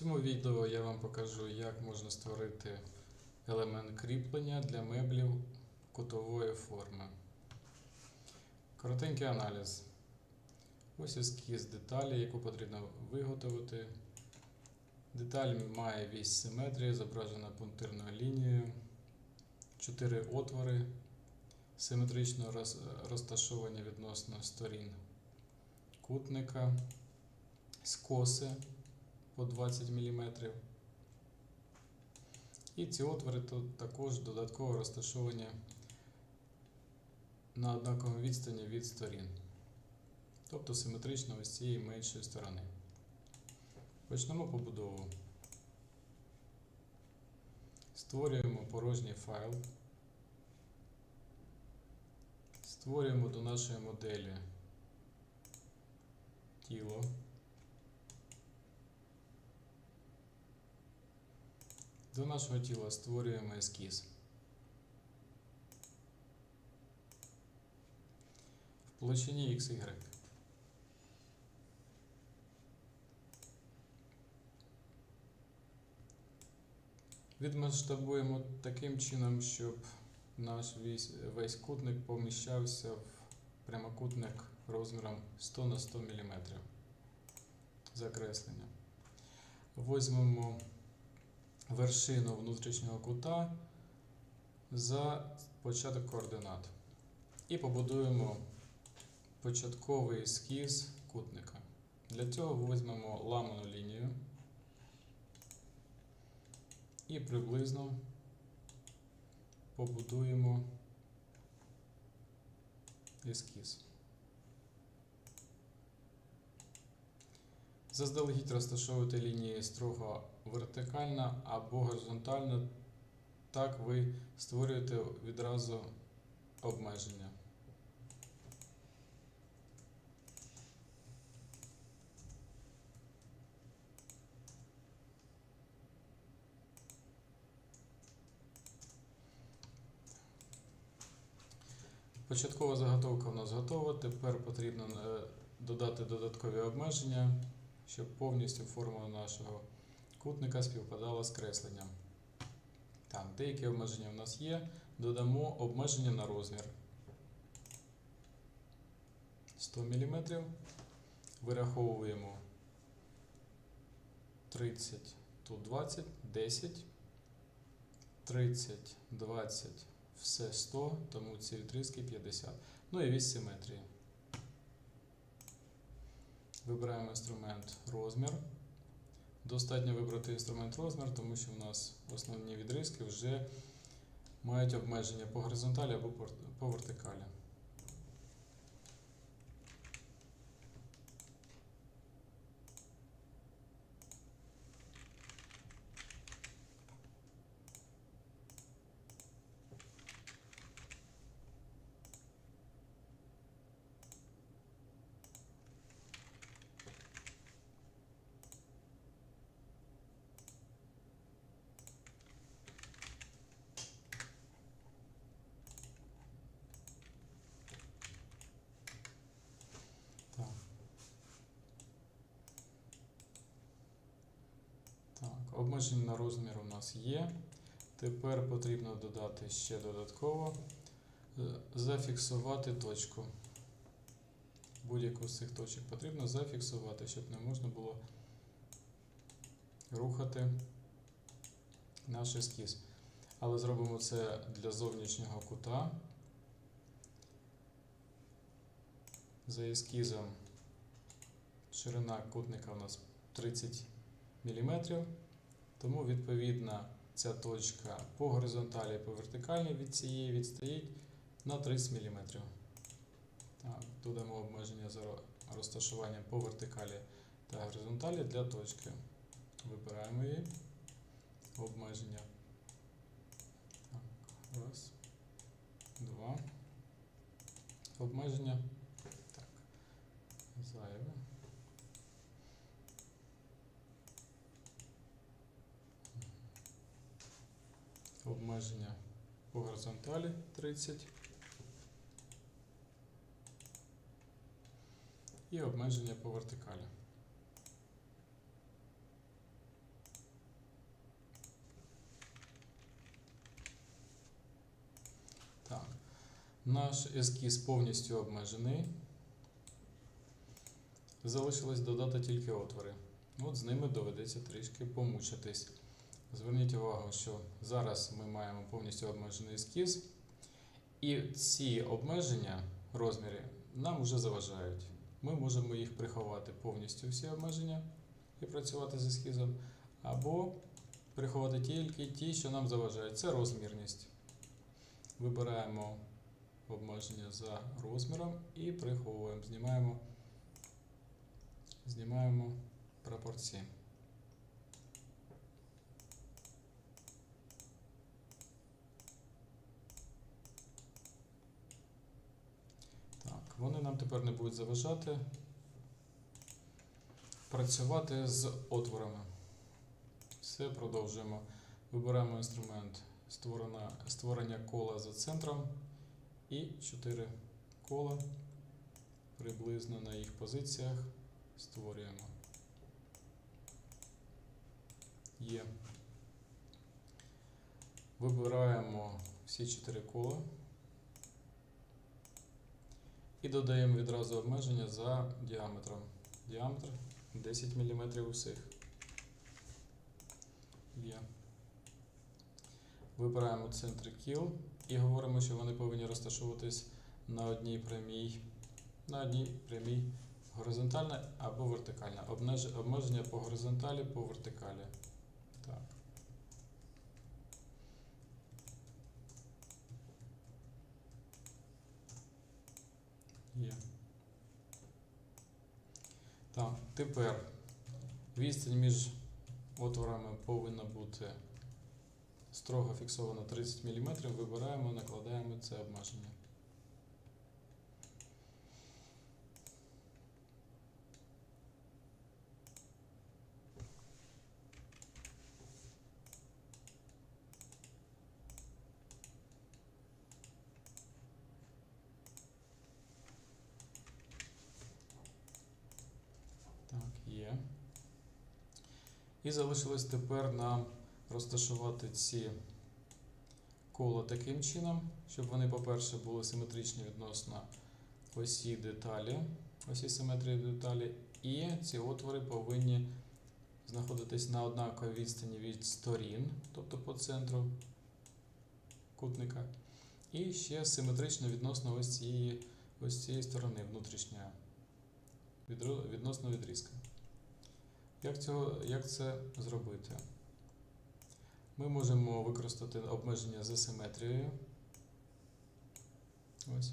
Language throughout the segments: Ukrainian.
цьому відео я вам покажу, як можна створити елемент кріплення для меблів кутової форми. Коротенький аналіз. Ось ескіз деталі, яку потрібно виготовити. Деталь має вісь симетрії, зображена пунктирною лінією, 4 отвори симетрично роз- розташовані відносно сторін кутника, скоси по 20 мм. І ці отвори тут також додатково розташовані на однаковій відстані від сторін. Тобто симетрично ось цієї меншої сторони. Почнемо побудову. Створюємо порожній файл. Створюємо до нашої моделі тіло. До нашого тіла створюємо ескіз. В площині XY. Відмасштабуємо таким чином, щоб наш весь, кутник поміщався в прямокутник розміром 100 на 100 мм. Закреслення. Возьмемо вершину внутрішнього кута за початок координат. І побудуємо початковий ескіз кутника. Для цього візьмемо ламану лінію і приблизно побудуємо ескіз. Заздалегідь розташовуйте лінії строго вертикально або горизонтально. Так ви створюєте відразу обмеження. Початкова заготовка у нас готова. Тепер потрібно е, додати додаткові обмеження, щоб повністю формула нашого кутника співпадала з кресленням. Так, деякі обмеження у нас є. Додамо обмеження на розмір 100 мм. Вираховуємо 30, тут 20, 10, 30, 20, все 100, тому ці відрізки 50. Ну і вісь симетрії. Вибираємо інструмент розмір. Достатньо вибрати інструмент розмір, тому що в нас основні відрізки вже мають обмеження по горизонталі або по- вертикалі. Так. Так, обмеження на розмір у нас є. Тепер потрібно додати ще додатково е, зафіксувати точку. Будь-яку з цих точок потрібно зафіксувати, щоб не можна було рухати наш ескіз. Але зробимо це для зовнішнього кута. За ескізом ширина кутника у нас 30 мм, тому відповідно ця точка по горизонталі і по вертикалі від цієї відстоїть на 30 мм. Так, додамо обмеження за розташуванням по вертикалі та горизонталі для точки. Вибираємо її. Обмеження. Так, раз, два. Обмеження. Так. Зайве. обмеження по горизонталі 30 і обмеження по вертикалі. Так. Наш ескіз повністю обмежений. Залишилось додати тільки отвори. От з ними доведеться трішки помучитись. Зверніть увагу, що зараз ми маємо повністю обмежений ескіз, і ці обмеження розміри нам вже заважають. Ми можемо їх приховати повністю всі обмеження і працювати з ескізом, або приховати тільки ті, що нам заважають. Це розмірність. Вибираємо обмеження за розміром і приховуємо. Знімаємо, знімаємо прапорці. Так, вони нам тепер не будуть заважати працювати з отворами. Все, продовжуємо. Вибираємо інструмент створена, створення кола за центром і 4 кола приблизно на їх позиціях створюємо. Є. Вибираємо всі 4 кола і додаємо відразу обмеження за діаметром. Діаметр 10 мм усіх. Є. Вибираємо центри кіл і говоримо, що вони повинні розташовуватись на одній прямій, на одній прямій горизонтальна або вертикальна. Обмеження по горизонталі, по вертикалі. Так. Є. Так, тепер відстань між отворами повинна бути строго фіксована 30 мм. Вибираємо, накладаємо це обмеження. Так, є. І залишилось тепер нам розташувати ці кола таким чином, щоб вони, по-перше, були симетричні відносно осі деталі, осі симетрії деталі, і ці отвори повинні знаходитись на однаковій відстані від сторін, тобто по центру кутника, і ще симетрично відносно ось цієї, ось цієї сторони внутрішньої, відносно відрізка. Як, цього, як це зробити? Ми можемо використати обмеження за симетрією. Ось.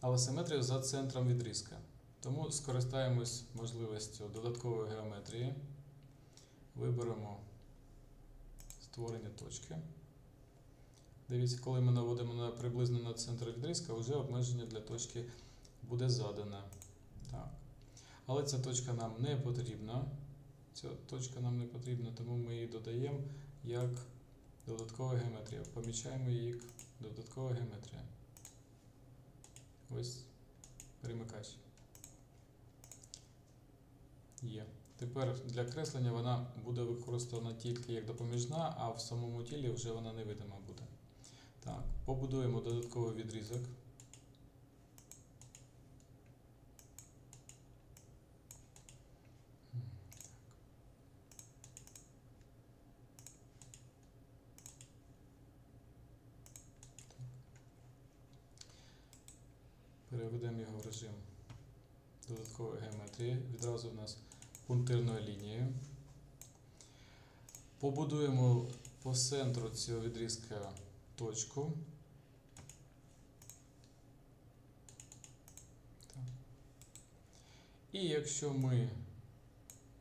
Але симетрію за центром відрізка. Тому скористаємось можливістю додаткової геометрії. Виберемо створення точки. Дивіться, коли ми наводимо на приблизно на центр відрізка, вже обмеження для точки буде задане. Але ця точка нам не потрібна. Ця точка нам не потрібна, тому ми її додаємо як додаткова геометрія. Помічаємо її як додаткова геометрія. Ось перемикач. Є. Тепер для креслення вона буде використана тільки як допоміжна, а в самому тілі вже вона невидима буде. Так, побудуємо додатковий відрізок. Переведемо його в режим додаткової геометрії. Відразу у нас пунктирною лінією. Побудуємо по центру цього відрізка точку. І якщо ми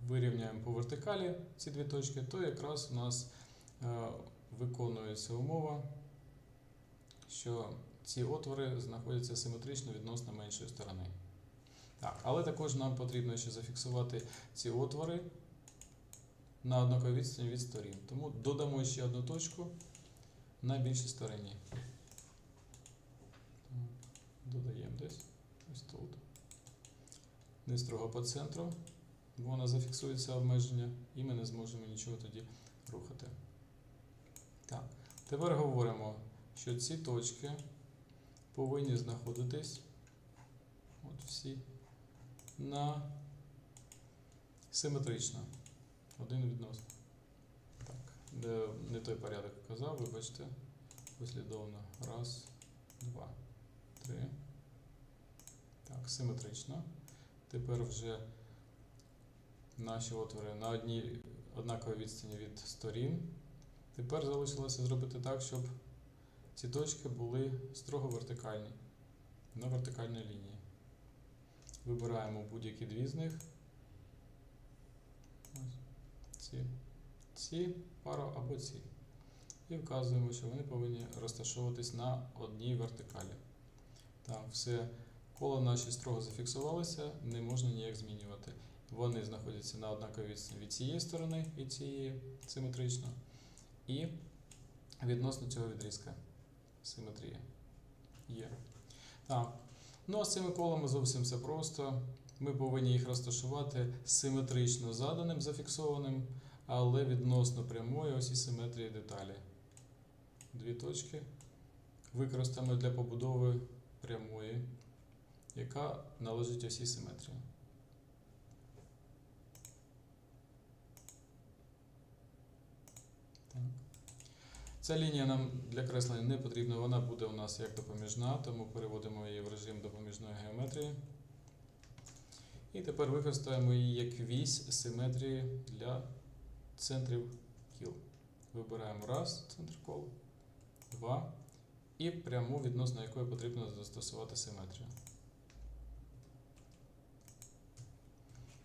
вирівняємо по вертикалі ці дві точки, то якраз у нас е, виконується умова, що ці отвори знаходяться симетрично відносно меншої сторони. Так, але також нам потрібно ще зафіксувати ці отвори на однаковій відстані від сторін. Тому додамо ще одну точку на більшій стороні. Додаємо десь ось тут. Не строго по центру, бо вона зафіксується обмеження, і ми не зможемо нічого тоді рухати. Так, тепер говоримо, що ці точки повинні знаходитись от всі на симетрично. Один відносно. Так, не той порядок казав, вибачте. Послідовно. Раз, два, три. Так, симетрично. Тепер вже наші отвори на одній однаковій відстані від сторін. Тепер залишилося зробити так, щоб ці точки були строго вертикальні, на вертикальній лінії. Вибираємо будь-які дві з них. Ось. Ці. Ці пару або ці. І вказуємо, що вони повинні розташовуватись на одній вертикалі. Так, все. Кола наші строго зафіксувалися, не можна ніяк змінювати. Вони знаходяться на однаковій від цієї сторони і цієї симетрично. І відносно цього відрізка. Симетрія. Є. Так. Ну а з цими колами зовсім все просто. Ми повинні їх розташувати симетрично заданим, зафіксованим, але відносно прямої осі симетрії деталі. Дві точки використаємо для побудови прямої, яка належить осі симетрії. Ця лінія нам для креслення не потрібна, вона буде у нас як допоміжна, тому переводимо її в режим допоміжної геометрії. І тепер використаємо її як вісь симетрії для центрів кіл. Вибираємо раз центр кола, два і пряму, відносно якої потрібно застосувати симетрію.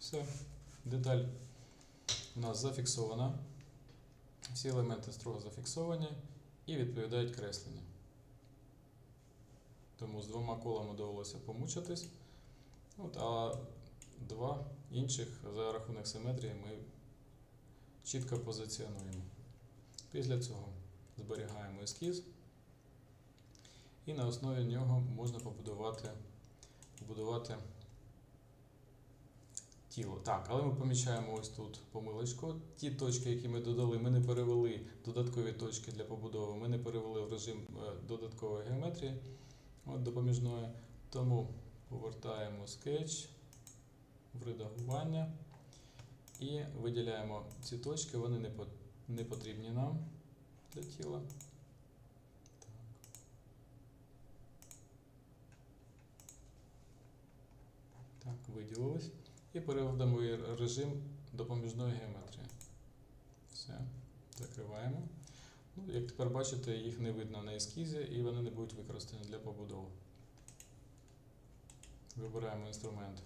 Все, деталь у нас зафіксована. Всі елементи строго зафіксовані і відповідають кресленню. Тому з двома колами довелося помучитись. От, а два інших за рахунок симетрії ми чітко позиціонуємо. Після цього зберігаємо ескіз, і на основі нього можна побудувати, побудувати тіло. Так, але ми помічаємо ось тут помилочку. Ті точки, які ми додали, ми не перевели додаткові точки для побудови, ми не перевели в режим е, додаткової геометрії от, допоміжної. Тому повертаємо скетч в редагування і виділяємо ці точки, вони не, потрібні нам для тіла. Так. Виділились. І переведемо її режим допоміжної геометрії. Все, закриваємо. Ну, як тепер бачите, їх не видно на ескізі і вони не будуть використані для побудови. Вибираємо інструмент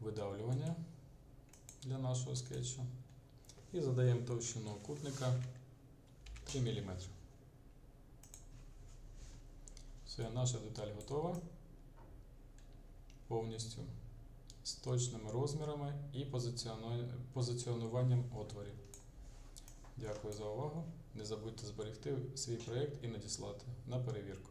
видавлювання для нашого скетчу і задаємо товщину кутника 3 мм. Все, наша деталь готова повністю з точними розмірами і позиціонуванням отворів. Дякую за увагу. Не забудьте зберегти свій проєкт і надіслати на перевірку.